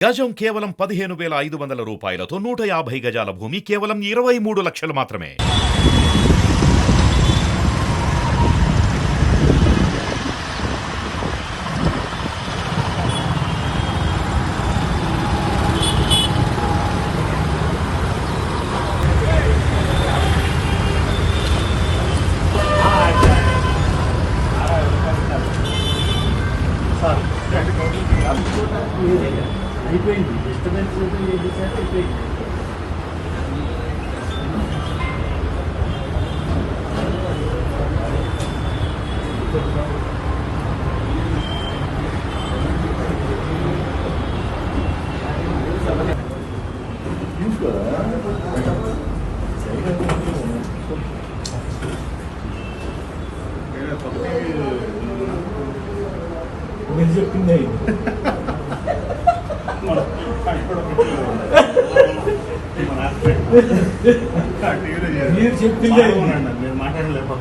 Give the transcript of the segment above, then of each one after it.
గజం కేవలం పదిహేను వేల ఐదు వందల రూపాయలతో నూట యాభై గజాల భూమి కేవలం ఇరవై మూడు లక్షలు మాత్రమే. అయిపోయింది. డిస్టర్బెన్స్ అయిపోయింది? మీరు చెప్పింది అయింది మీరు చెప్పిందే మాట్లాడలేదు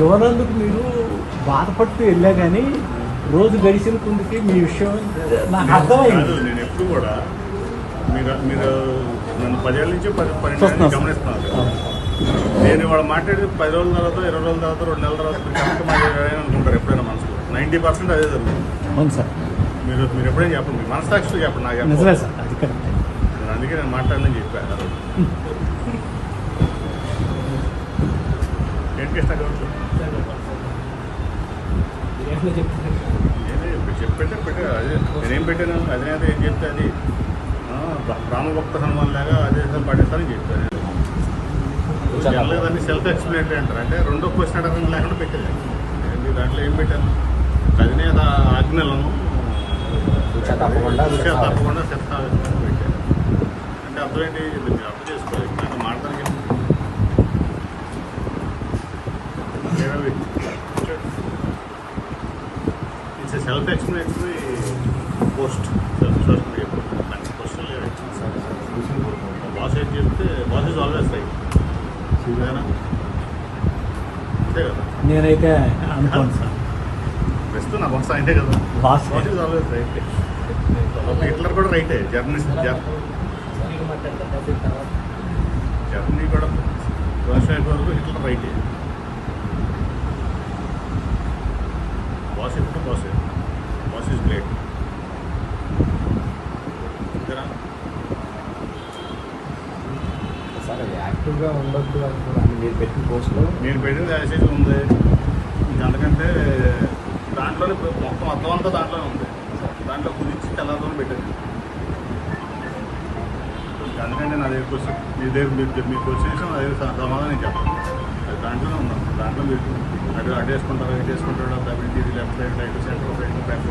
యువనందుకు మీరు బాధపడుతూ వెళ్ళా కానీ రోజు గడిచిన కొందుకి మీ విషయం నాకు అర్థమైంది. నేను ఎప్పుడు కూడా మీరు మీరు నన్ను పదేళ్ళ నుంచి పది పన్నెండు చూస్తున్నాం. గమనిస్తున్నారు నేను ఇవాళ మాట్లాడేది పది రోజుల తర్వాత ఇరవై రోజుల తర్వాత రెండు నెలల తర్వాత మీరు మాట్లాడారని అనుకుంటారు ఎప్పుడైనా మనసులో. నైంటీ పర్సెంట్ అదే జరుగుతుంది. అవును సార్. మీరు మీరు ఎప్పుడైనా చెప్పండి. మీ మనసాక్షితో చెప్పండి. నాకు నిజమే సార్. అది కరెక్ట్. నేను అందుకే నేను మాట్లాడని చెప్పాను? నేనే చెప్పేటే పెట్టే. అదే నేనేం పెట్టాను? అధినేత ఏం చెప్తే అది? రామభక్త హనుమాన్ లాగా ఆదేశాలు పాటిస్తానని చెప్పాను దాన్ని సెల్ఫ్ ఎక్స్ప్లెయినరీ అంటారు? అంటే రెండో క్వశ్చన్ అడగడం లేకుండా పెట్టేది దాంట్లో ఏం పెట్టాను? అధినేత ఆజ్ఞలను తప్పకుండా తప్పకుండా అంటే అర్థం ఏంటి ఇది మీరు అర్థం చేసుకోవాలి నాకు మాట్లాడడానికి it's self explanatory post social media మంచి క్వశ్చన్ బాస్ ఏం చెప్తే బాస్ ఇస్ ఆల్వేస్ రైట్ అంతే కదా నేనైతే అనుకోను సార్ ప్రస్తుతం నా బాస్ ఆయనే కదా. Boss is always right Hitler కూడా రైటే జర్నలిస్ట్ జర్నీ కూడా వ్యవసాయ వరకు హిట్లర్ రైటే బాస్ ఎప్పుడు boss boss is great sir అది యాక్టివ్గా ఉండొద్దు అనుకున్నాను. మీరు పెట్టిన పోస్ట్లో నేను పెట్టిన మెసేజ్ ఉంది. ఇంకా అందుకంటే దాంట్లోనే మొత్తం అర్థం అంతా దాంట్లోనే ఉంది. దాంట్లో గురించి తెల్లారితో పెట్టండి ఇంకా అందుకంటే నా దగ్గర క్వశ్చన్ మీ దగ్గర మీరు మీ క్వశ్చన్ నా దగ్గర సమాధానం నేను చెప్పాను. అది దాంట్లోనే ఉన్నాను దాంట్లో మీరు అటు అటు వేసుకుంటారు ఇటు వేసుకుంటారు డబ్ల్యూ ఇది left side right centre right back